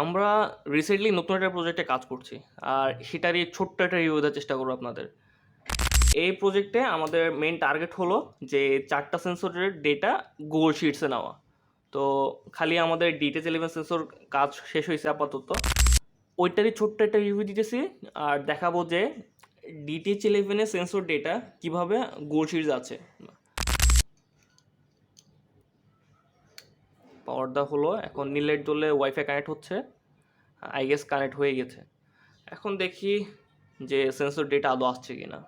আমরা রিসেন্টলি নতুন একটা প্রজেক্টে কাজ করছি, আর সেটারই ছোট্ট একটা রিভিউ দেওয়ার চেষ্টা করব আপনাদের। এই প্রজেক্টে আমাদের মেন টার্গেট হলো যে চারটা সেন্সরের ডেটা গুগল শিটসে নেওয়া। তো খালি আমাদের ডিটেচ ইলেভেন সেন্সর কাজ শেষ হয়েছে আপাতত। ওইটারই ছোট্ট একটা রিভিউ দিতেছি, আর দেখাবো যে ডিটিএচ ইলেভেনের সেন্সর ডেটা কীভাবে গুগল শিটস আছে। পাওয়ারটা হলো। এখন নীলের দোলে ওয়াইফাই কানেক্ট হচ্ছে। আই গেস কানেক্ট হয়ে গেছে। এখন দেখি যে সেন্সর ডেটা আদৌ আসছে কি না